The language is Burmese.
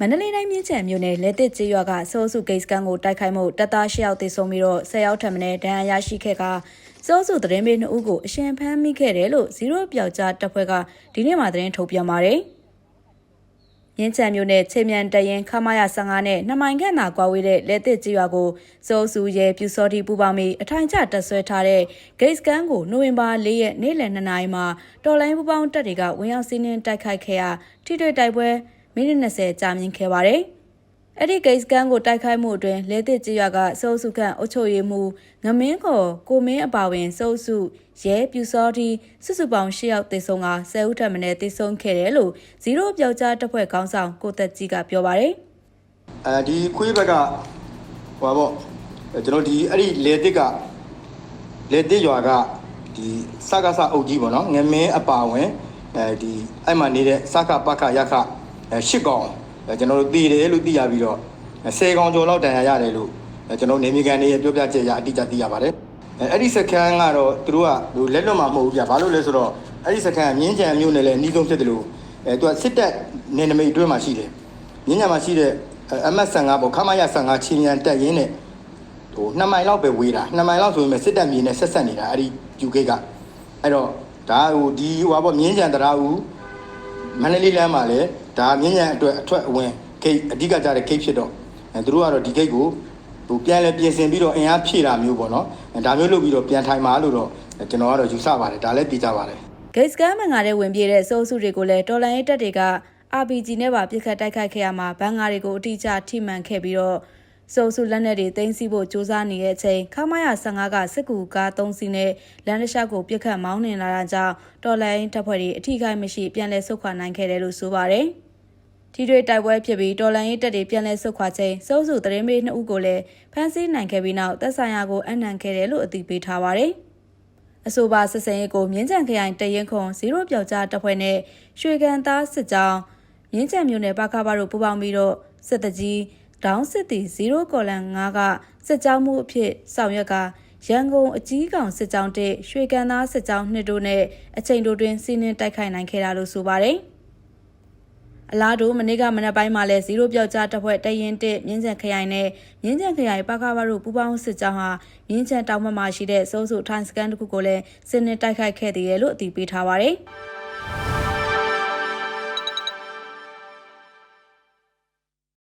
မန္တလေးတိုင်းမြင်းချံမြို့နယ်လက်တစ်ကျေးရွာကစိုးစုဂိတ်စကန်ကိုတိုက်ခိုက်မှုတပ်သား၈ယောက်သေဆုံးပြီးတော့၁၀ယောက်ထပ်မံဒဏ်ရာရရှိခဲ့ကစိုးစုသတင်းပေးနှစ်ဦးကိုအရှင်ဖမ်းမိခဲ့တယ်လို့ဇီရိုပြောက်ကြားတပ်ဖွဲ့ကဒီနေ့မှသတင်းထုတ်ပြန်ပါတယ်။မြင်းချံမြို့နယ်ချိန်မြန်တရင်ခမရ15နဲ့နှမိုင်ခန့်သာကွာဝေးတဲ့လက်တစ်ကျေးရွာကိုစိုးစုရဲပြူစောတိပူပေါင်းပြီးအထိုင်ကျတပ်ဆွဲထားတဲ့ဂိတ်စကန်ကိုနိုဝင်ဘာ၄ရက်နေ့လယ်2နာရီမှာတော်လိုင်းပူပေါင်းတပ်တွေကဝင်ရောက်စီးနင်းတိုက်ခိုက်ခဲ့ရာထိတွေ့တိုက်ပွဲ မိနစ်20ကြာမြင့်ခဲ့ပါတယ်။အဲ့ဒီဂိတ်စကန်ကိုတိုက်ခိုက်မှုအတွင်းလဲတစ်ကြေးရွာကစိုးစုခန့်အုပ်ချုပ်ရေးမှူးငမင်းခေါ်ကိုမင်းအပါဝင်စိုးစုရဲပြူစောတီစုစုပေါင်း၈ယောက်သေဆုံးက10ဦးထပ်မံသေဆုံးခဲ့တယ်လို့ဇီရိုပြောက်ကြားတပ်ဖွဲ့ခေါင်းဆောင်ကိုသက်ကြီးကပြောပါတယ်အဲဒီခွေးဘက်ကဟိုပါပေါ့အဲကျွန်တော်ဒီအဲ့ဒီလေတစ်ကလေတစ်ရွာကဒီစကားစအုပ်ကြီးပေါ့နော်ငမင်းအပါဝင်အဲဒီအဲ့မှာနေတဲ့စကားပခရခအဲ ရှစ်ကောင်အဲကျွန်တော်တို့တည်တယ်လို့သိရပြီးတော့ဆယ်ကောင်ကျော်လောက်တန်ရာရတယ်လို့အဲကျွန်တော်နေမီကန်တွေရဲ့ပြောပြချက်အရအတိအကျသိရပါတယ်အဲအဲ့ဒီစကန်ကတော့သူတို့ကဟိုလက်လွတ်မှာမဟုတ်ဘူးပြဘာလို့လဲဆိုတော့အဲ့ဒီစကန်ကမြင်းကြံမျိုးနဲ့လည်းအနီးဆုံးဖြစ်တယ်လို့အဲသူကစစ်တပ်နေနမိတ်အတွင်းမှာရှိတယ်မြင်းကြံမှာရှိတဲ့ MS15 ပေါ့ခမရ15ချင်းမြန်တက်ရင်းနဲ့ဟို2မိုင်လောက်ပဲဝေးတာ2မိုင်လောက်ဆိုရင်စစ်တပ်မြေနဲ့ဆက်ဆက်နေတာအဲ့ဒီ UK ကအဲ့တော့ဒါဟိုဒီဟိုပါပေါ့မြင်းကြံတရားဦး မန္တလေးလမ်းမှာလည်းဒါမြင်းကြံအတွက်အထွက်အဝင်ဂိတ်အဓိကကြတဲ့ဂိတ်ဖြစ်တော့အဲသူတို့ကတော့ဒီဂိတ်ကိုဟိုပြန်လဲပြင်ဆင်ပြီးတော့အင်အားဖြည့်တာမျိုးပေါ့နော်အဲဒါမျိုးလုပ်ပြီးတော့ပြန်ထိုင်မှာလို့တော့ကျွန်တော်ကတော့ယူဆပါတယ်ဒါလည်းသိကြပါတယ်။ဂိတ်စကန်မင်္ဂလာတဲ့ဝင်ပြေးတဲ့စိုးစုတွေကိုလည်းတော်လန်ရေးတပ်တွေက RPG နဲ့ပါပစ်ခတ်တိုက်ခိုက်ခဲ့ရမှာဘန်ငါတွေကိုအတိအကျထိမှန်ခဲ့ပြီးတော့ စိုးစုလက်နက်တွေတင်းစီဖို့စူးစမ်းနေတဲ့အချိန်ခမရ15ကစစ်ကူကား3စီးနဲ့လမ်းတစ်လျှောက်ကိုပြစ်ခတ်မောင်းနှင်လာတာကြောင့်တော်လန်ရေးတပ်ဖွဲ့တွေအထိခိုက်မရှိပြန်လည်ဆုတ်ခွာနိုင်ခဲ့တယ်လို့ဆိုပါတယ်။ထိတွေ့တိုက်ပွဲဖြစ်ပြီးတော်လန်ရေးတပ်တွေပြန်လည်ဆုတ်ခွာချိန်စိုးစုသတင်းပေးနှစ်ဦးကိုလည်းဖမ်းဆီးနိုင်ခဲ့ပြီးနောက်တပ်ဆိုင်ရာကိုအနံခဲ့တယ်လို့အသိပေးထားပါတယ်။အဆိုပါစစ်စင်ရေးကိုမြင်းကြံခရိုင်တရင်ခွန်0ပြောက်ကြားတပ်ဖွဲ့နဲ့ရွှေကန်သားစစ်ကြောင်းမြင်းကြံမြို့နယ်ပါကဘာတို့ပူးပေါင်းပြီးတော့စစ်တကြီး ဒေါင်းစစ်တီ0ကော်လန်9ကစစ်ကြောင်းမှုအဖြစ်ဆောင်ရွက်ကရန်ကုန်အကြီးကောင်စစ်ကြောင်းတဲ့ရွှေကန်သားစစ်ကြောင်းနှစ်တို့နဲ့အချိန်တိုတွင်စီးနင်းတိုက်ခိုက်နိုင်ခဲ့တာလို့ဆိုပါတယ်။အလားတူမနေ့ကမနက်ပိုင်းမှာလဲ0ပြောက်ကြားတပ်ဖွဲ့တရင်တက်မြင်းချံခရိုင်နဲ့မြင်းချံခရိုင်ပါကဘာတို့ပူးပေါင်းစစ်ကြောင်းဟာမြင်းချံတောင်ဘက်မှာရှိတဲ့စိုးစုထိုင်းစကန်တစ်ခုကိုလည်းစစ်နစ်တိုက်ခိုက်ခဲ့သေးတယ်လို့အတည်ပြုထားပါတယ်။